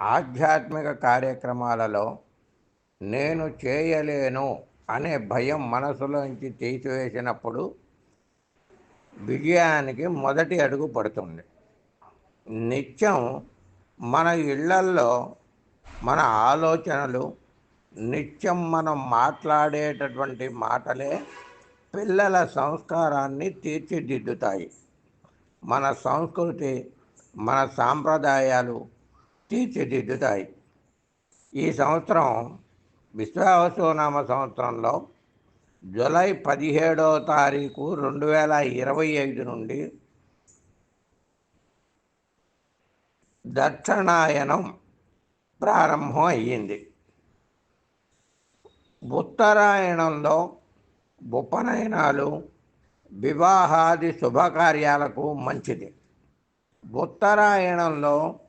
ఆధ్యాత్మిక కార్యక్రమాలలో నేను చేయలేను అనే భయం మనసులోంచి తీసివేసినప్పుడు విజయానికి మొదటి అడుగు పడుతుంది. నిత్యం మన ఇళ్ళల్లో మన ఆలోచనలు నిత్యం మనం మాట్లాడేటటువంటి మాటలే పిల్లల సంస్కారాన్ని తీర్చిదిద్దుతాయి. మన సంస్కృతి మన సాంప్రదాయాలు తీర్చిదిద్దుతాయి. ఈ సంవత్సరం విశ్వావసునామ సంవత్సరంలో జూలై పదిహేడవ తారీఖు రెండు వేల ఇరవై ఐదు నుండి దక్షిణాయనం ప్రారంభం అయ్యింది. ఉత్తరాయణంలో ఉపనయనాలు వివాహాది శుభకార్యాలకు మంచిది. ఉత్తరాయణంలో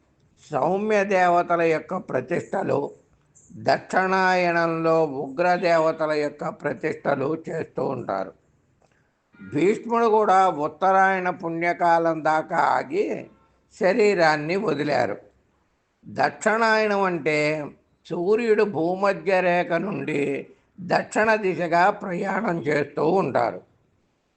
సౌమ్య దేవతల యొక్క ప్రతిష్టలు దక్షిణాయనంలో ఉగ్రదేవతల యొక్క ప్రతిష్టలు చేస్తూ ఉంటారు. భీష్ముడు కూడా ఉత్తరాయణ పుణ్యకాలం దాకా ఆగి శరీరాన్ని వదిలారు. దక్షిణాయనం అంటే సూర్యుడు భూమధ్య రేఖ నుండి దక్షిణ దిశగా ప్రయాణం చేస్తూ ఉంటారు.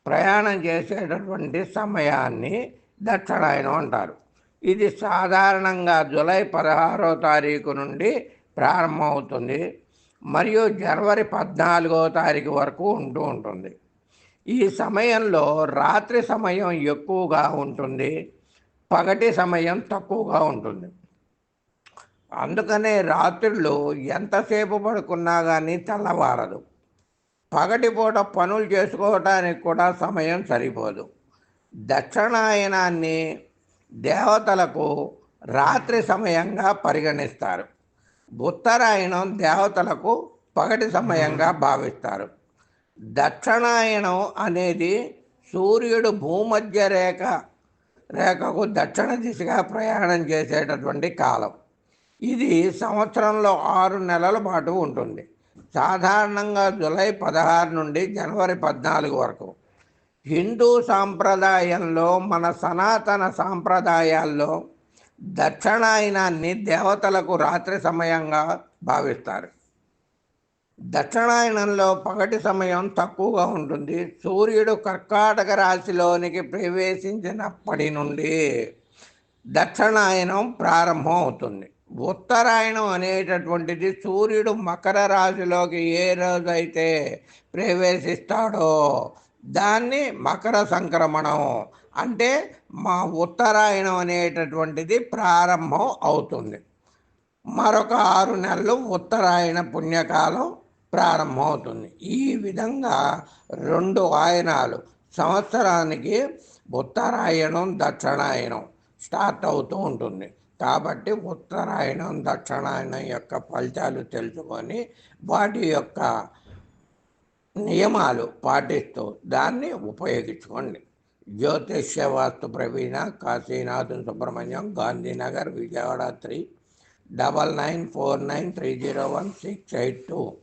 ప్రయాణం చేసేటటువంటి సమయాన్ని దక్షిణాయనం అంటారు. ఇది సాధారణంగా జూలై పదహారో తారీఖు నుండి ప్రారంభమవుతుంది. మరియు జనవరి పద్నాలుగో తారీఖు వరకు ఉంటూ ఉంటుంది. ఈ సమయంలో రాత్రి సమయం ఎక్కువగా ఉంటుంది. పగటి సమయం తక్కువగా ఉంటుంది. అందుకనే రాత్రులు ఎంతసేపు పడుకున్నా కానీ తెల్లవారదు. పగటిపూట పనులు చేసుకోవటానికి కూడా సమయం సరిపోదు. దక్షిణాయనాన్ని దేవతలకు రాత్రి సమయంగా పరిగణిస్తారు. ఉత్తరాయణం దేవతలకు పగటి సమయంగా భావిస్తారు. దక్షిణాయనం అనేది సూర్యుడు భూమధ్య రేఖ రేఖకు దక్షిణ దిశగా ప్రయాణం చేసేటటువంటి కాలం. ఇది సంవత్సరంలో ఆరు నెలల పాటు ఉంటుంది. సాధారణంగా జులై పదహారు నుండి జనవరి పద్నాలుగు వరకు. హిందూ సాంప్రదాయంలో మన సనాతన సాంప్రదాయాల్లో దక్షిణాయనాన్ని దేవతలకు రాత్రి సమయంగా భావిస్తారు. దక్షిణాయనంలో పగటి సమయం తక్కువగా ఉంటుంది. సూర్యుడు కర్కాటక రాశిలోనికి ప్రవేశించినప్పటి నుండి దక్షిణాయనం ప్రారంభం అవుతుంది. ఉత్తరాయణం అనేటటువంటిది సూర్యుడు మకర రాశిలోకి ఏ రోజైతే ప్రవేశిస్తాడో దాన్ని మకర సంక్రమణం అంటే మా ఉత్తరాయణం అనేటటువంటిది ప్రారంభం అవుతుంది. మరొక ఆరు నెలలు ఉత్తరాయణ పుణ్యకాలం ప్రారంభమవుతుంది ఈ విధంగా రెండు ఆయనాలు సంవత్సరానికి ఉత్తరాయణం దక్షిణాయనం స్టార్ట్ అవుతూ ఉంటుంది. కాబట్టి ఉత్తరాయణం దక్షిణాయనం యొక్క ఫలితాలు తెలుసుకొని వాటి యొక్క నియమాలు పాటిస్తూ దాన్ని ఉపయోగించుకోండి. జ్యోతిష్య వాస్తు ప్రవీణ Kasinathan Subrahmanyam Gandhinagar Vijayawada three double nine four nine three zero one six eight two.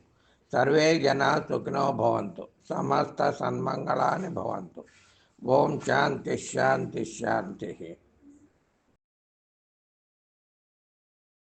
Survey జన సుఖినో భవంతు. సమస్త సన్మంగళాని భవంతు. ఓం శాంతి శాంతి శాంతి.